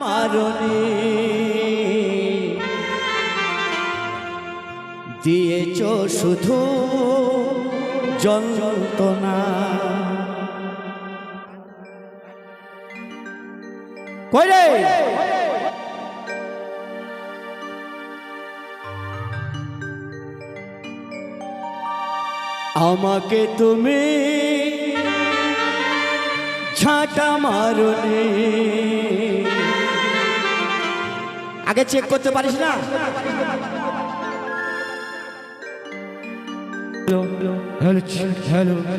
মারণে। দিয়েছ শুধু যন্ত্রণা। কই আমাকে তুমি ঝাঁটা মারনে আগে চেক করতে পারিস না?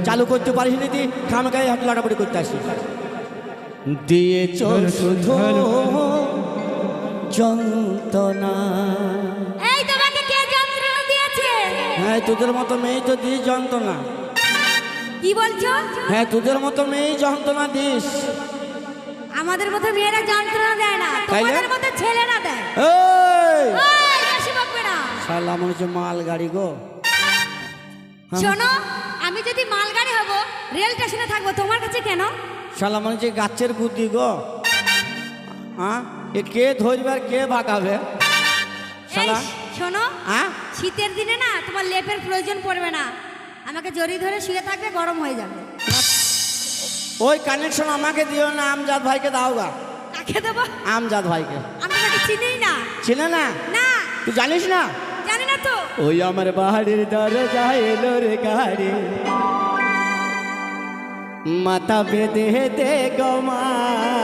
চালু করতে পারিস না তুই? খামকায় হাত লাটাপড়ি করতে আসিস। দিয়ে চল শুধু যন্ত্রণা। এই তোমাকে কে যন্ত্রণা দিয়েছে? হ্যাঁ তোদের মতো মেয়ে তো দিস যন্ত্রণা। কি বলছো? হ্যাঁ তোদের মতো মেয়ে যন্ত্রণা দিস। আমাদের মতো মেয়েরা যন্ত্রণা দেয় না? তোমাদের মতো ছেলেরা দেয়। এই! ওই, বেশি বকবে না। শালা মনে হচ্ছে মাল গাড়ি গো। হ্যাঁ। শোনো আমি যদি মালগাড়ি হব রেল স্টেশনে থাকব তোমার কাছে কেন? শালা মনে হচ্ছে গাছের বুদ্ধি গো। হ্যাঁ? এ কে ধরবে আর কে ভাগাবে? শালা। শোনো হ্যাঁ? শীতের দিনে না তোমার লেপের প্রয়োজন পড়বে না। আমাকে জড়ি ধরে শুয়ে থাকবে গরম হয়ে যাবে। ওই কানেকশন আমাকে দিও না আমজাদ ভাইকে দাও গা কাকে দেব? আমজাদ ভাইকে। আমি তাকে চিনিই না? চিনে না? না। তুই জানিস না? জানি না তো। ওই আমার বাহারের দরজা এলো রে গাড়ি। মাথা বেঁধে দে গমা তাই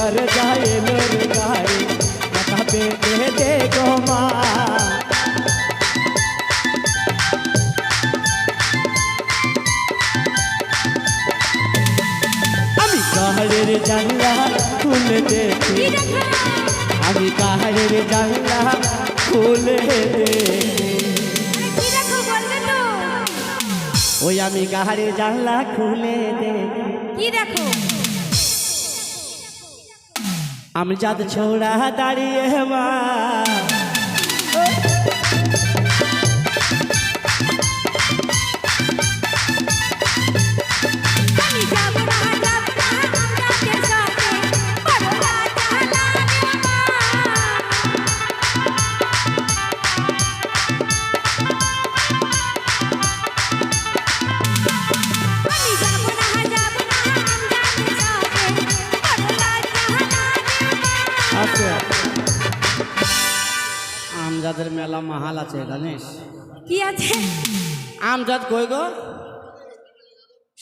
পাহাড়ের দরজা এলো রে গাড়ি মাথা বেঁধে দে গমা আমি পাহাড়ের জানলা খুলে দেখি আমি পাহাড়ের জানলা খুলে ওই আমি পাহাড়ের জানলা খুলে দেখি কি দেখো আমি যাদ ছোড়া দাঁড়িয়ে মা। আমজাদের মেলা মাহাল আছে জানিস? কি আছে? আমজাদ কই গো?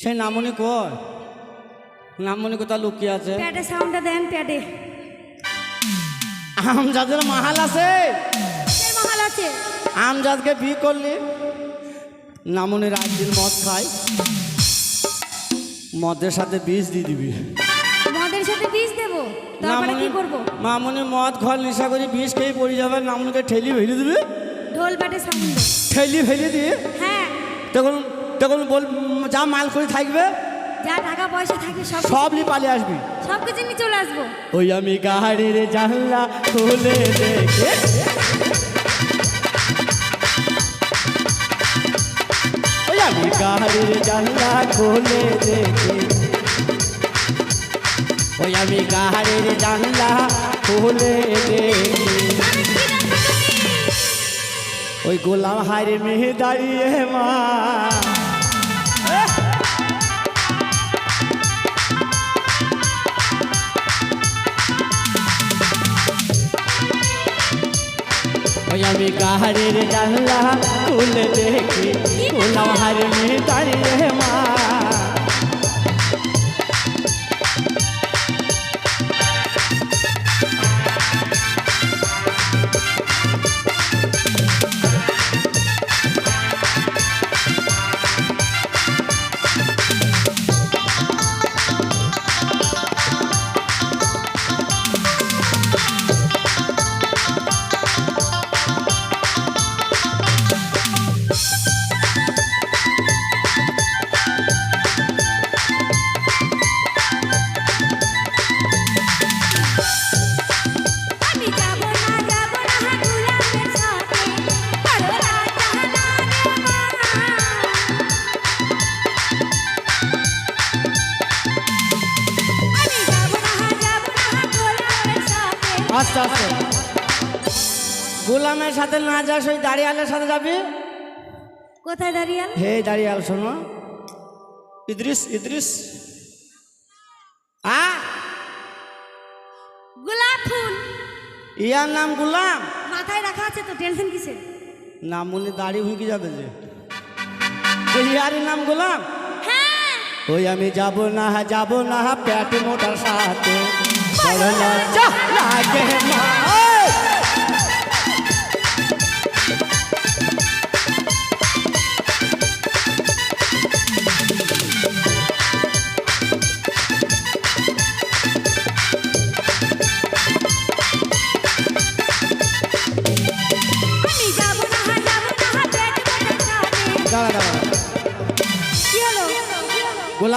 সেই নামনি কই? নামনি কোথা লুকিয়ে আছে? প্যাডে সাউন্ডটা দেন প্যাডে। আমজাদের মাহাল আছে? মহাল আছে? আমজাদকে বিয়ে করলি? নামনি রাত দিন মদ খায়। মদের সাথে বিষ দিয়ে দিবি। তারপরে কি করব? মামনি মদ ঘর নেশা করে বিষ খেয়ে পড়ে যাবে নামনিকে ঠেলি ফেলে দিবি। ঢোল প্যাডে সাউন্ড ঠেলি ফেলে দিয়ে? হ্যাঁ। তখন তখন বল যা মাল করে থাকবে যা টাকা পয়সা থাকে সব সব নিয়ে পালিয়ে আসবি। সব কিছু নিয়ে চলে আসব। ওই আমি গাড়ির জানলা খুলে দেখে। ওই আমি গাড়ির জানলা খুলে দেখে। ওই আমি গাড়ির জানলা খুলে ওই গোলাম হারে মেয়ে দাঁড়িয়ে মা। আমি গাড়ির জানলা খুলে দেখি। গোলাম হারে মেয়ে দাঁড়িয়ে মা। গোলামের সাথে না যাস ওই দাঁড়িয়ালের সাথে যাবি? কোথায় দাঁড়িয়ে আল? হে দাঁড়িয়াল শোনো। ইদ্রিস ইদ্রিস। আ? গোলাপ ফুল। ইয়ার নাম গোলাম। মাথায় রাখা আছে তো টেনশন কিসের? নাম মনে দাড়ি হুঁকি যাবে যে। ইয়ারের নাম গোলাম? হ্যাঁ। ওই আমি যাব না যাব না প্যাট মোটার সাথে। লাগে মা।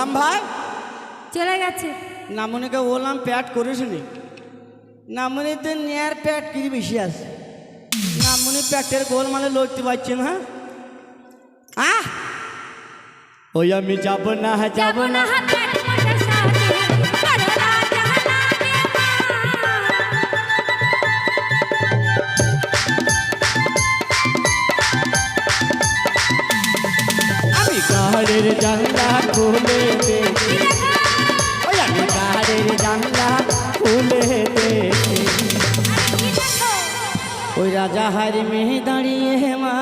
গোলাম ভাই? চলে গেছে। নামনিকে বললাম প্যাট করিসনি নামনিতে নেয়ার প্যাট কি বেশি আছে? নামনি প্যাটের গোল মানে লড়তে পারছি না আহ! ওই আমি যাব না যাব যাব না। ওই রাজা হারি মেয়ে দাঁড়িয়ে মা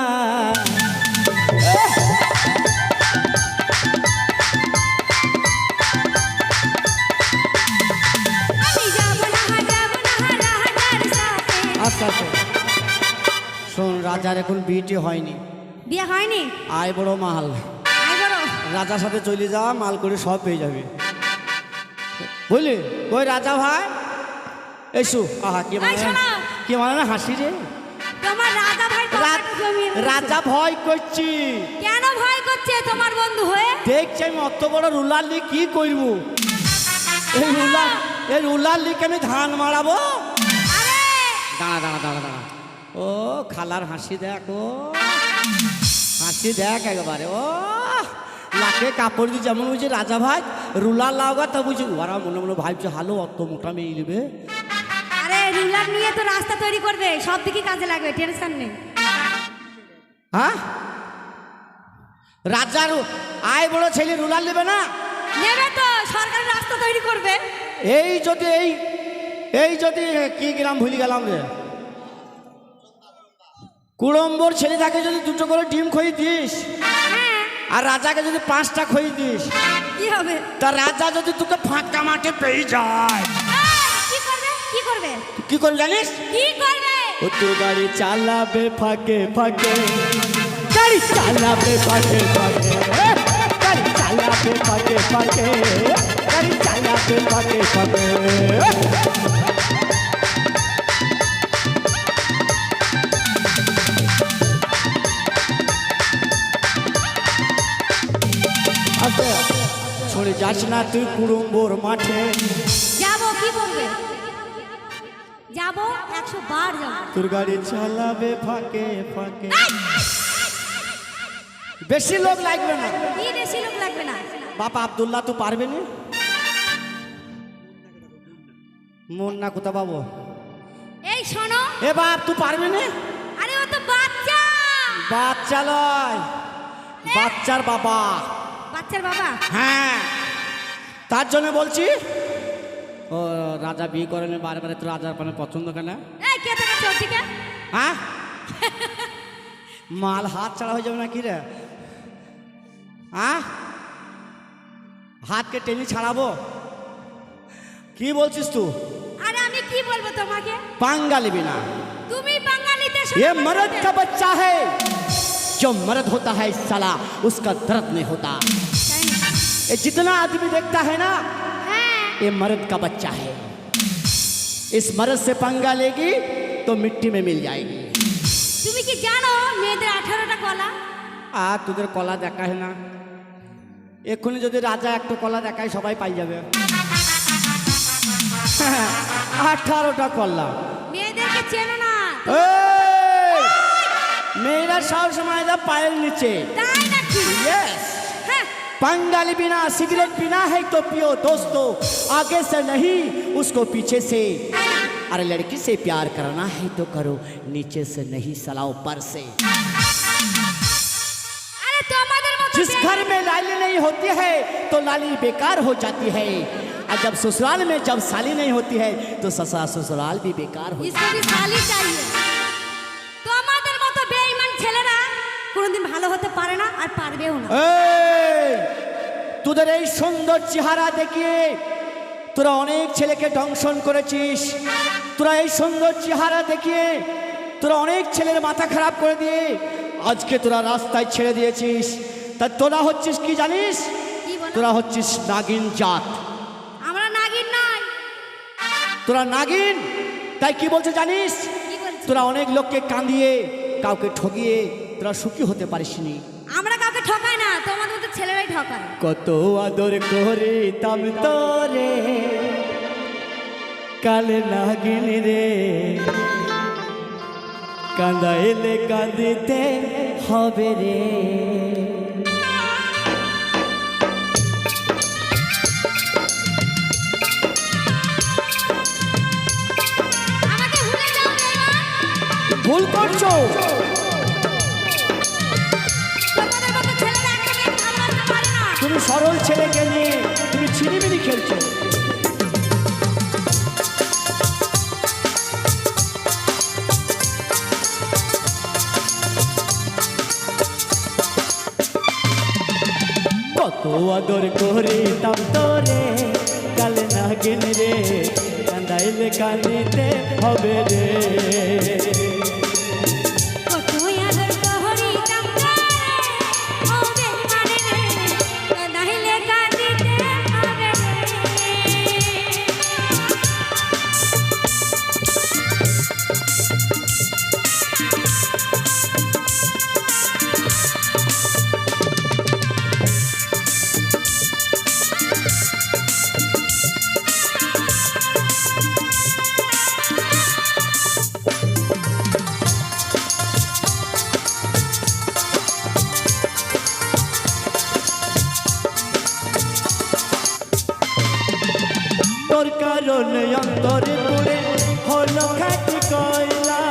আচ্ছা আচ্ছা। শোন রাজার এখন বিয়েটি হয়নি। বিয়ে হয়নি? আয় বড় মাল। রাজার সাথে চলে যাওয়া মাল করে সব পেয়ে যাবে। বুঝলি? ওই রাজা ভাই এসু। আহা কি মানে। কি মানে? হাসি রে। রাজা ভয় করছি। কেন ভয় করছে তোমার বন্ধু হয়ে? দেখছি আমি অত বড় রুলার নিয়ে কি করব? এই রুলার এই রুলার লিখে আমি ধান মারাবো? দাঁড়া দাঁড়া দাঁড়া দাঁড়া। ও খালার হাসি দেখ ও। হাসি দেখ একেবারে ও। লাকে কাপড় দিয়ে যেমন বুঝি রাজা ভাই রুলার লাউগা তা বুঝি ওরা মনে মনে ভাবছে হালো অত মোটা মেয়ে নেবে? আরে রুলার নিয়ে তো রাস্তা তৈরি করবে সব দিকে কাজে লাগবে টেনশন নেই। হ্যাঁ? রাজার আয় বড় ছেলে রুলার নেবে না? নেবে তো সরকার রাস্তা তৈরি করবে। এই যদি এই এই যদি কি গ্রাম ভুলে গেলাম রে? কুড়ম্বর ছেলে থাকে যদি দুটো করে ডিম খই দিস হ্যাঁ। আর রাজাকে যদি পাঁচটা খই দিস কি হবে? তা রাজা যদি তোকে ফাঁকা মাঠে পেয়ে যায়। কি করবে? কি করবে? কি করবি জানিস? কি করবে? ও তো গাড়ি চালাবে ফাঁকে ফাঁকে। গাড়ি চালাবে ফাঁকে ফাঁকে। গাড়ি চালাবে ফাঁকে ফাঁকে। গাড়ি চালাবে ফাঁকে ফাঁকে। ছড়ে যাস না তুই কুড়ুম্বর মাঠে। যাব, কি করবে যাব একশো বার যাব। তোর গাড়ি চালাবে ফাঁকে ফাঁকে। বেশি লোক লাগবে না। কি বেশি লোক লাগবে না? বাবা আবদুল্লাহ তো পারবে না? মন না কোথা পাবো? এই শোনো। এ বাপ তুই পারবে না? আরে ও তো বাচ্চা। বাচ্চা লয়। বাচ্চার বাবা। বাচ্চার বাবা? হ্যাঁ। তার জন্য বলছি ও রাজা বিয়ে করেন বারে তো রাজার মানে পছন্দ কেন এই কে দেখাচ্ছে ওদিকে হ্যাঁ মাল হাত ছাড়া হয়ে যাবে না কি রে হ্যাঁ হাতকে টেনে ছাড়াবো কি বলছিস তুই আরে আমি কি বলবো তোমাকে पांगा लेबी ना তুমি বাঙালিতে ये मर्द का बच्चा है जो मर्द होता है साला उसका दर्द नहीं होता ये जितना आदमी देखता है ना হ্যাঁ ये मर्द का बच्चा है इस मर्द से पंगा लेगी तो मिट्टी में मिल जाएगी তুমি কি জানো মেয়েদের আঠারোটা কলা আর তোদের কলা দেখায় না এক্ষুনি যদি রাজা একটা কলা দেখায় সবাই পাই যাবে আঠারোটা কলা মেয়েদেরকে চেনো না এই! মেয়েরা সব সময় যা পায়ের নিচে তাই নাকি यस হ্যাঁ पंगल बिना सिगरेट बिना है तो पियो दोस्तों। आगे से नहीं उसको पीछे से। अरे लड़की से प्यार करना है तो करो नीचे से नहीं सलाओ पर से। जिस घर में लाली नहीं होती है तो लाली बेकार हो जाती है। और जब ससुराल में जब साली नहीं होती है तो ससुराल भी बेकार हो जाती है ভালো হতে পারে না আর পারবেও না। তোদের এই সুন্দর চেহারা দেখিয়ে তোরা অনেক ছেলেকে দংশন করেছিস। তোরা এই সুন্দর চেহারা দেখিয়ে তোরা অনেক ছেলের মাথা খারাপ করে দিয়ে আজকে তোরা রাস্তায় ছেড়ে দিয়েছিস। তা তোরা হচ্ছিস কি জানিস? তোরা হচ্ছিস নাগিন জাত। আমরা নাগিন নাই। তোরা নাগিন? তাই কি বলছে জানিস? তোরা অনেক লোককে কাঁদিয়ে কাউকে ঠকিয়ে তোরা সুখী হতে পারিসনি আমরা কাউকে ঠকাই না তোমাদের মতো ছেলেরাই ঠকায়। কত আদর করে তাম তোরে কালে নাগিন রে। কান্দাইলে কাঁদিতে হবে রে। ভুল করছ। ছেলেকে নিয়ে তুমি ছিনিমিনি খেলছো। কত আদর করে তাম তোরে, কালে নাগিন রে, কান্দাইলে কান্দিতে হবে রে। তোর কারণে অন্তরে পড়ে হলো খাটি কয়লা।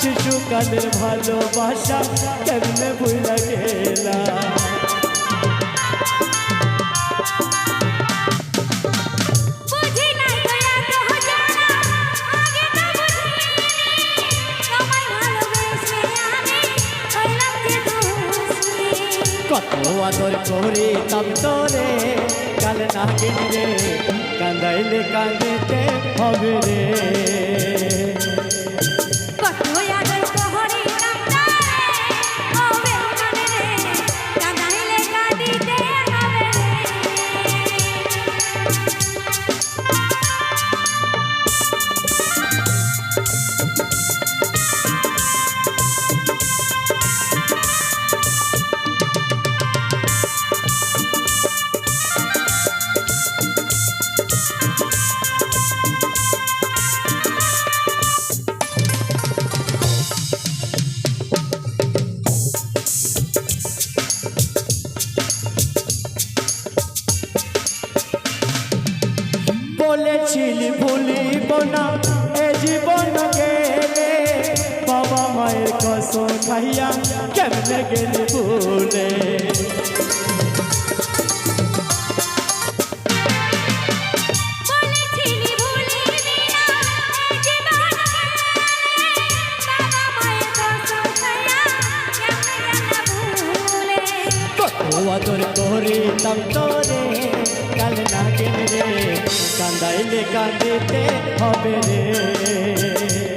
শিশুকালের ভালোবাসা কেমনে ভুলা গেলা কত আদর করে তব তোরে কাল না রে কান্দাইলে কান্দিতে হবে রে। করে তাম তোরে কাল না রে কান্দাইলে কান্দিতে হবে রে।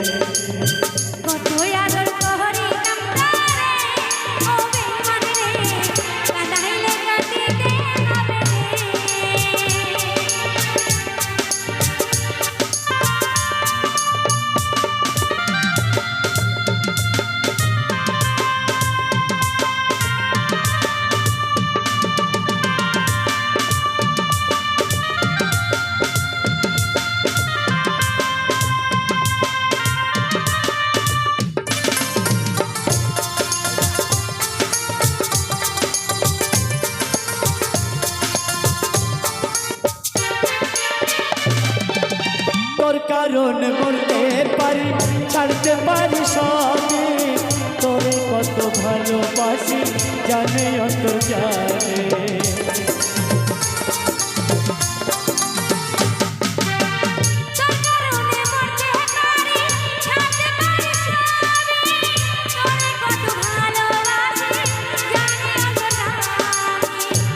জানে। অন্তর জানে।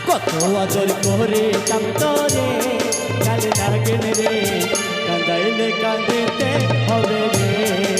কত আদর করে কাম তরে কাল লাগেন রে কান্দাইলে কান্দিতে হবে রে।